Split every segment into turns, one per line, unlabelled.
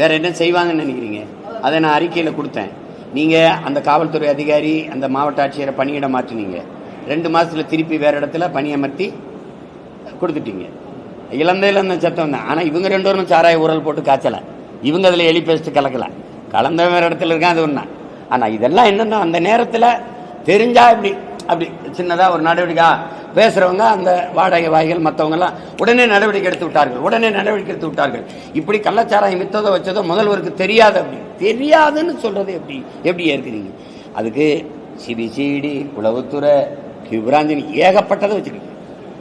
வேற என்ன செய்வாங்கன்னு நினைக்கிறீங்க? அதை நான் அறிக்கையில் கொடுத்தேன். நீங்கள் அந்த காவல்துறை அதிகாரி அந்த மாவட்ட ஆட்சியரை பணியிட மாற்றினீங்க. ரெண்டு மாதத்தில் திருப்பி வேறு இடத்துல பணியமர்த்தி கொடுத்துட்டீங்க. இழந்த இழந்த சத்தம் தான். ஆனால் இவங்க ரெண்டு பேரும் சாராய உரல் போட்டு காய்ச்சல. இவங்க அதில் எலி பேஸ்ட்டு கலக்கல. கலந்த வேறு இடத்துல இருக்கான் அது ஒன்றா ஆனால் இதெல்லாம் என்னென்னா அந்த நேரத்தில் தெரிஞ்சா இப்படி அப்படி சின்னதாக ஒரு நடவடிக்கை பேசுகிறவங்க அந்த வாடகை வாய்கள் மற்றவங்கெல்லாம் உடனே நடவடிக்கை எடுத்து விட்டார்கள். உடனே நடவடிக்கை எடுத்து விட்டார்கள். இப்படி கள்ளச்சாராயம் வித்ததோ வச்சதோ முதல்வருக்கு தெரியாது அப்படி. தெரியாதுன்னு சொல்றது எப்படி? எப்படி ஏற்கிறீங்க? அதுக்கு சிபிசிடி உளவுத்துறை கிபிராஞ்சினி ஏகப்பட்டதை வச்சுருக்கு.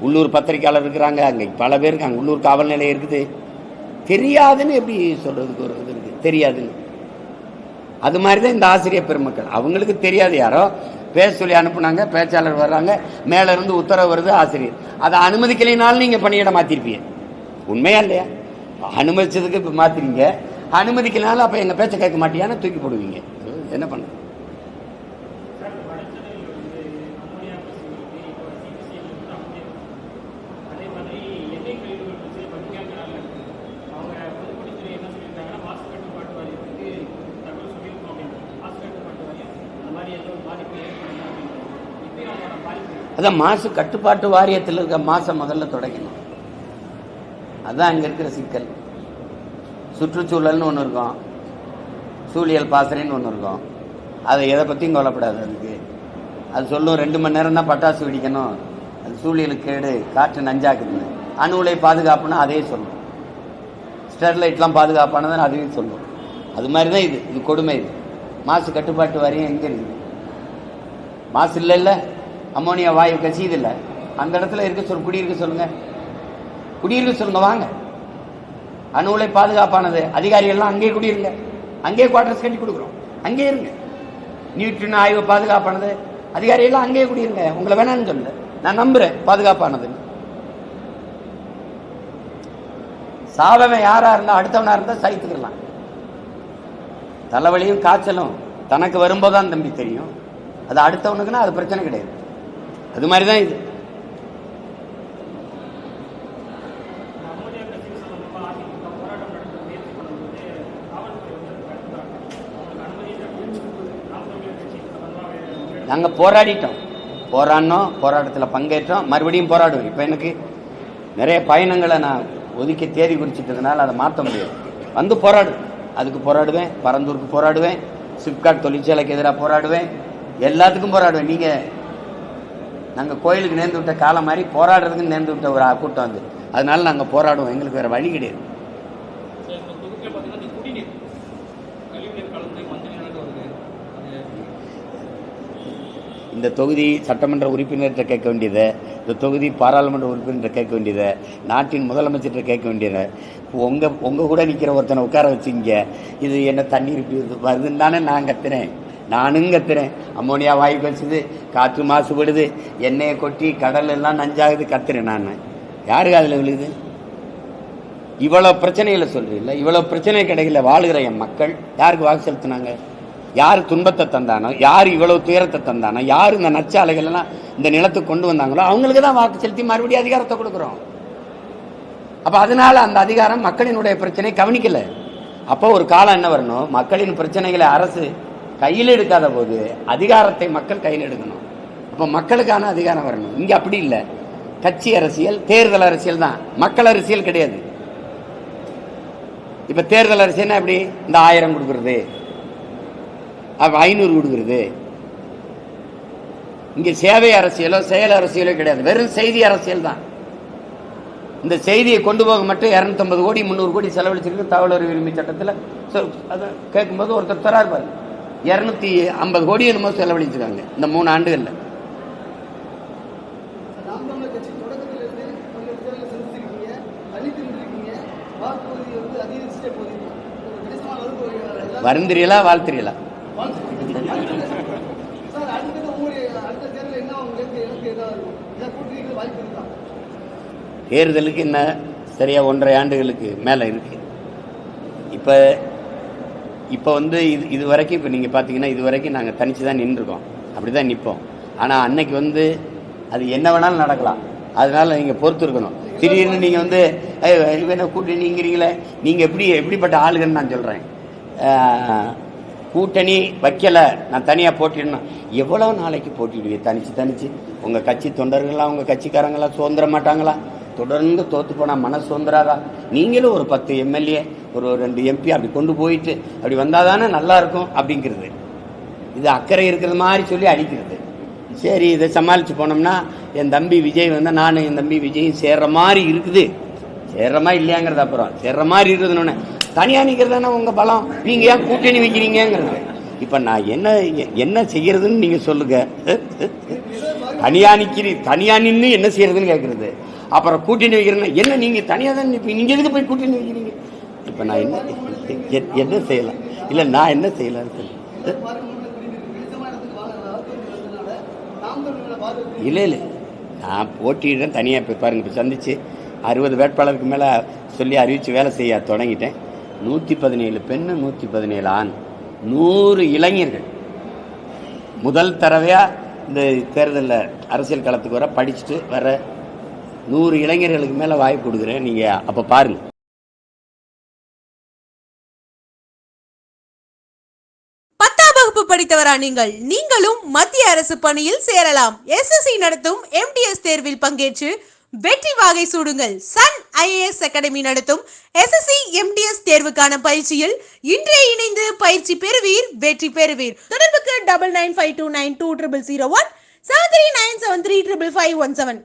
உள்ளூர் பத்திரிக்கையாளர் இருக்கிறாங்க அங்கே பல பேர் இருக்காங்க. உள்ளூர் காவல் நிலையம் இருக்குது. தெரியாதுன்னு எப்படி சொல்றதுக்கு ஒரு இது இருக்கு? தெரியாதுன்னு. அது மாதிரி தான் இந்த ஆசிரியர் பெருமக்கள். அவங்களுக்கு தெரியாது யாரோ. பேச சொல்லி அனுப்புனாங்க பேச்சாளர் வர்றாங்க மேலேருந்து உத்தரவு வருது ஆசிரியர். அதை அனுமதிக்கலைனாலும் நீங்கள் பணியிட மாற்றிருப்பீங்க உண்மையா இல்லையா? அனுமதிச்சதுக்கு இப்போ மாத்திரீங்க. அனுமதிக்கலனாலும் அப்போ எங்கள் பேச்சை கேட்க மாட்டியான்னு தூக்கி போடுவீங்க. என்ன பண்ணுங்க
அதே மாதிரி எண்ணெய் கழிவுகள் பிரச்சனை படிக்காதனால அவங்க பொதுப்பணித்துறை என்ன சொல்லியிருக்காங்கன்னா மாசு கட்டுப்பாட்டு வாரியத்துக்கு தகவல் சொல்லியிருக்கோம் அப்படின்னு மாசு கட்டுப்பாட்டு வாரியம் அந்த மாதிரி ஏதோ ஒரு பாதிப்பு ஏற்படுது அப்படின்னு இப்பயும் அவங்களோட பாதிப்பு
அதான் மாசு கட்டுப்பாட்டு வாரியத்தில் இருக்க மாசம் முதல்ல தொடங்கணும். அதான் அங்கே இருக்கிற சிக்கல். சுற்றுச்சூழல்னு ஒன்று இருக்கும். சூழியல் பாசறைன்னு ஒன்று இருக்கும். அதை எதை பற்றியும் கவலைப்படாது அதுக்கு. அது சொல்லும் ரெண்டு மணி நேரம் தான் பட்டாசு வெடிக்கணும். அது சூழியலுக்கு கேடு காற்று நஞ்சாக்குதுன்னு. அணு உலை பாதுகாப்புன்னா அதே சொல்லும். ஸ்டெர்லைட்லாம் பாதுகாப்பானதுன்னு அதையும் சொல்லும். அது மாதிரி தான் இது. இது கொடுமை இது. மாசு கட்டுப்பாட்டு வாரியம் எங்கே இருக்குது? மாசு இல்லை இல்லை அம்மோனியா வாயு கசியுது இல்லை அந்த இடத்துல இருக்க சொல் குடியிருக்க சொல்லுங்க. குடியிருக்க சொல்லுங்க வாங்க. அணு உலை பாதுகாப்பானது. அதிகாரிகள்லாம் அங்கேயே குடியிருங்க. அங்கேயே குவார்டர்ஸ் கட்டி கொடுக்குறோம். அங்கேயே இருங்க. நியூட்ரின் ஆய்வு பாதுகாப்பானது. அதிகாரிகள்லாம் அங்கேயே குடியிருங்க. உங்களை வேணாம்னு சொல்லல. நான் நம்புறேன் பாதுகாப்பானது. சாவவன் யாரா இருந்தா அடுத்தவனா இருந்தா சகித்துக்கலாம் தலைவலியும் காய்ச்சலும் தனக்கு வரும்போதுதான் தம்பி தெரியும். அது அடுத்தவனுக்குன்னா அது பிரச்சனை கிடையாது. அது மாதிரி தான் இது. நாங்கள் போராடிட்டோம். போராடினோம் போராட்டத்தில் பங்கேற்றோம். மறுபடியும் போராடுவோம். இப்போ எனக்கு நிறைய பயணங்களை நான் ஒதுக்கி தேதி குறிச்சிட்டதுனால அதை மாற்ற முடியாது. வந்து போராடுவேன் அதுக்கு போராடுவேன். பரந்தூருக்கு போராடுவேன். சிப்காட் தொழிற்சாலைக்கு எதிராக போராடுவேன். எல்லாத்துக்கும் போராடுவேன். நீங்கள் நாங்கள் கோயிலுக்கு நேர்ந்து விட்ட காலம் மாதிரி போராடுறதுக்கு நேர்ந்து விட்ட ஒரு கூட்டம் வந்து அதனால நாங்கள் போராடுவோம். எங்களுக்கு வேறு வழி கிடையாது.
இந்த
தொகுதி சட்டமன்ற உறுப்பினர்கிட்ட கேட்க வேண்டியதை. இந்த தொகுதி பாராளுமன்ற உறுப்பினர்கிட்ட கேட்க வேண்டியதை. நாட்டின் முதலமைச்சர்கிட்ட கேட்க வேண்டியதை. உங்க உங்க கூட நிக்கிற ஒருத்தனை உட்கார வச்சிங்க. இது என்ன தண்ணீர் வருதுன்னு தானே நான் கத்துறேன். நானும் கத்துறேன் அம்மோனியா வாயு கழிச்சுது காற்று மாசுபடுது எண்ணெயை கொட்டி கடல் எல்லாம் நஞ்சாகுது கத்துறேன் நான். யாருக்கு அதில் விழுகுது இவ்வளோ பிரச்சனைகளை சொல்றீல்ல இவ்வளோ பிரச்சனை கிடைக்கல வாழுகிற என் மக்கள் யாருக்கு வாக்கு செலுத்தினாங்க? யார் துன்பத்தை தந்தானோ யார் இவ்வளோ துயரத்தை தந்தானோ யார் இந்த நச்ச எல்லாம் இந்த நிலத்துக்கு கொண்டு வந்தாங்களோ அவங்களுக்கு தான் வாக்கு செலுத்தி மறுபடியும் அதிகாரத்தை கொடுக்குறோம். அப்போ அதனால அந்த அதிகாரம் மக்களினுடைய பிரச்சனை கவனிக்கலை. அப்போ ஒரு காலம் என்ன வரணும்? மக்களின் பிரச்சனைகளை அரசு கையில் எடுக்காத போது அதிகாரத்தை மக்கள் கையில் எடுக்கணும். அப்போ மக்களுக்கான அதிகாரம் வரணும். இங்கே அப்படி இல்லை. கட்சி அரசியல் தேர்தல் அரசியல் தான். மக்கள் அரசியல் கிடையாது. இப்போ தேர்தல் அரசியல்னா எப்படி? இந்த ஆயிரம் கொடுக்குறது. ஐநூறு கொடுக்குறது. இங்கே சேவை அரசியலோ செயல் அரசியலோ கிடையாது. வெறும் செய்தி அரசியல் தான். இந்த செய்தியை கொண்டு போக மட்டும் இரநூத்தம்பது கோடி முந்நூறு கோடி செலவழிச்சிருக்கு தகவல் உரிமை சட்டத்தில். அதை கேட்கும்போது ஒருத்தர் தரா இருப்பார் இரநூத்தி ஐம்பது கோடி என்னமோ செலவழிச்சிருக்காங்க இந்த மூணு ஆண்டுகளில். வருந்திரியலா வாழ்த்திரியலா? தேர்தலுக்கு என்ன சரியா ஒன்றரை ஆண்டுகளுக்கு மேலே இருக்கு. இப்போ இப்போ வந்து இது இது வரைக்கும் இப்போ நீங்கள் பார்த்தீங்கன்னா இது வரைக்கும் நாங்கள் தனித்து தான் நின்றுருக்கோம். அப்படி தான் நிற்போம். ஆனால் அன்னைக்கு வந்து அது என்ன வேணாலும் நடக்கலாம். அதனால நீங்கள் பொறுத்து இருக்கணும் திடீர்னு நீங்கள் வந்து என்ன இவனை கூட்டணிங்கிறீங்களே நீங்கள் எப்படி எப்படிப்பட்ட ஆளுகன்னு நான் சொல்கிறேன் கூட்டணி வைக்கலை. நான் தனியாக போட்டிடணும். எவ்வளோ நாளைக்கு போட்டிடுவீங்க? தனித்து தனிச்சு. உங்கள் கட்சி தொண்டர்களா உங்கள் கட்சிக்காரங்களா சுதந்திர மாட்டாங்களா? தொடர்ந்து தோத்து போனால் மன சுதந்திராதா நீங்களும் ஒரு பத்து எம்எல்ஏ ஒரு ரெண்டு எம்பி அப்படி கொண்டு போயிட்டு அப்படி வந்தால் தானே நல்லா இருக்கும் அப்படிங்கிறது. இது அக்கறை இருக்கிற மாதிரி சொல்லி அடிக்கிறது. சரி இதை சமாளித்து போனோம்னா என் தம்பி விஜய் வந்து நான் என் தம்பி விஜயும் சேர்ற மாதிரி இருக்குது. சேர்றமா இல்லையாங்கிறது அப்புறம். சேர்ற மாதிரி இருக்குதுன்னு தனியாக நிற்கிறது தானே உங்கள் பலம்? நீங்கள் ஏன் கூட்டணி வைக்கிறீங்கிறது இப்போ நான் என்ன என்ன செய்யறதுன்னு நீங்கள் சொல்லுங்க. தனியாக நிற்கிறீ தனியாக நின்று என்ன செய்யறதுன்னு கேட்குறது அப்புறம் கூட்டணி வைக்கிறேன்னா என்ன நீங்கள் தனியாக தான் நிற்பீங்க நீங்கள் எதுக்கு போய் கூட்டணி வைக்கிறீங்க? இப்போ நான் என்ன என்ன செய்யலாம்? இல்லை நான் என்ன செய்யலாம்னு சொல்லு இல்லை இல்லை. நான் போட்டியிடுறேன் தனியாக இப்போ பாருங்க இப்போ சந்திச்சு அறுபது வேட்பாளருக்கு மேலே சொல்லி அறிவித்து வேலை செய்ய தொடங்கிட்டேன். நூற்றி பதினேழு பெண்ணு நூற்றி பதினேழு ஆண். நூறு இளைஞர்கள். முதல் தடவையாக இந்த தேர்தலில் அரசியல் களத்துக்கு வர படிச்சுட்டு வர நூறு இளைஞர்களுக்கு மேலே வாய்ப்பு கொடுக்குறேன். நீங்கள் அப்போ பாருங்கள்
பத்தாம் வகுப்பு படித்தவரா நீங்கள்? நீங்களும் மத்திய அரசு பணியில் சேரலாம். எஸ்எஸ்சி நடத்தும் எம்டிஎஸ் தேர்வில் பங்கேற்று வெற்றி வாகை சூடுங்கள். சன் ஐஏஎஸ் அகாடமி நடத்தும் எஸ்எஸ்சி எம்டிஎஸ் தேர்வுக்கான பயிற்சியில் இன்றே இணைந்து பயிற்சி பெறுவீர் வெற்றி பெறுவீர். தொடர்புக்கு double nine five two nine two triple zero one seven three nine seven three triple five one seven